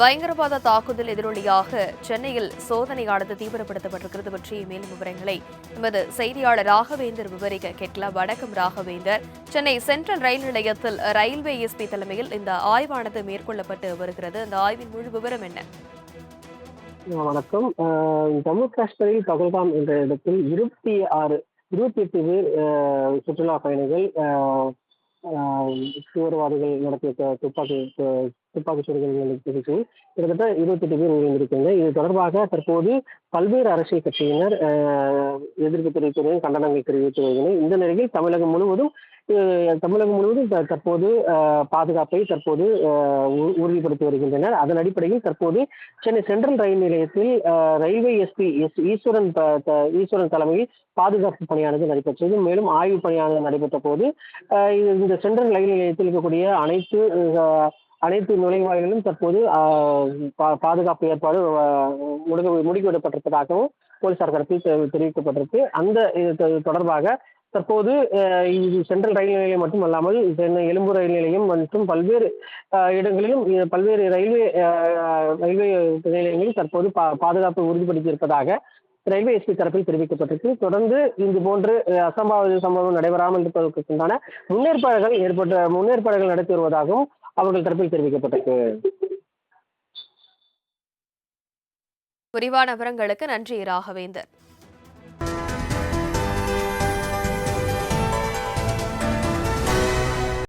பயங்கரவாத தாக்குதல் எதிரொலியாக சென்னையில் சோதனையானது தீவிரப்படுத்தப்பட்டிருக்கிறது பற்றிய மேலும் விவரங்களை எமது செய்தியாளர் ராகவேந்தர் விவரிக்க கேட்கலாம். வணக்கம் ராகவேந்தர். சென்னை சென்ட்ரல் ரயில் நிலையத்தில் ரயில்வே எஸ்பி தலைமையில் இந்த ஆய்வானது மேற்கொள்ளப்பட்டு வருகிறது. இந்த ஆய்வின் முழு விவரம் என்ன? வணக்கம். ஜம்மு காஷ்மீரில் பகல்காம் என்ற இடத்தில் இருபத்தி ஆறு இருபத்தி எட்டு பேர் சுற்றுலா பயணிகள் தீவிரவாதிகள் நடத்திய துப்பாக்கி து- துப்பாக்கி சூடுகள் கிட்டத்தட்ட இருபத்தெட்டு பேர் உயிரிழந்திருக்காங்க. இது தொடர்பாக தற்போது பல்வேறு அரசியல் கட்சியினர் எதிர்ப்பு தெரிவித்து வருகின்றனர், கண்டனங்கள் தெரிவித்து வருகின்றனர் இந்த நிலையில் தமிழகம் முழுவதும் தமிழகம் முழுவதும் தற்போது பாதுகாப்பை தற்போது உ- உறுதிப்படுத்தி வருகின்றனர். அதன் அடிப்படையில் தற்போது சென்னை சென்ட்ரல் ரயில் நிலையத்தில் railway SP S Eswaran Eswaran தலைமையில் பாதுகாப்பு பணியானது நடைபெற்றது. மேலும் ஆய்வு பணியானது நடைபெற்ற போது இந்த சென்ட்ரல் ரயில் நிலையத்தில் இருக்கக்கூடிய அனைத்து அனைத்து நுழைவாயிலும் தற்போது பா- பாதுகாப்பு ஏற்பாடு அஹ், முடுக்க முடுக்கிவிடப்பட்டிருப்பதாகவும் போலீசார் தரப்பில் தெரிவிக்கப்பட்டிருக்கு. அந்த இது தொடர்பாக தற்போது இது சென்ட்ரல் ரயில் நிலையம் மட்டுமல்லாமல் சென்னை எழும்பூர் ரயில் நிலையம் மற்றும் பல்வேறு இடங்களிலும் பல்வேறு ரயில்வே ரயில்வே நிலையங்களில் தற்போது பா பாதுகாப்பை உறுதிப்படுத்தி இருப்பதாக ரயில்வே எஸ்பி தரப்பில் தெரிவிக்கப்பட்டிருக்கு. தொடர்ந்து இது போன்று அசம்பாவித சம்பவம் நடைபெறாமல் இருப்பதற்குண்டான முன்னேற்பாடுகள் ஏற்பட்ட முன்னேற்பாடுகள் நடத்தி வருவதாகவும் அவர்கள் தரப்பில் தெரிவிக்கப்பட்டிருக்கு. விரிவான விவரங்களுக்கு நன்றி ராகவேந்தர்.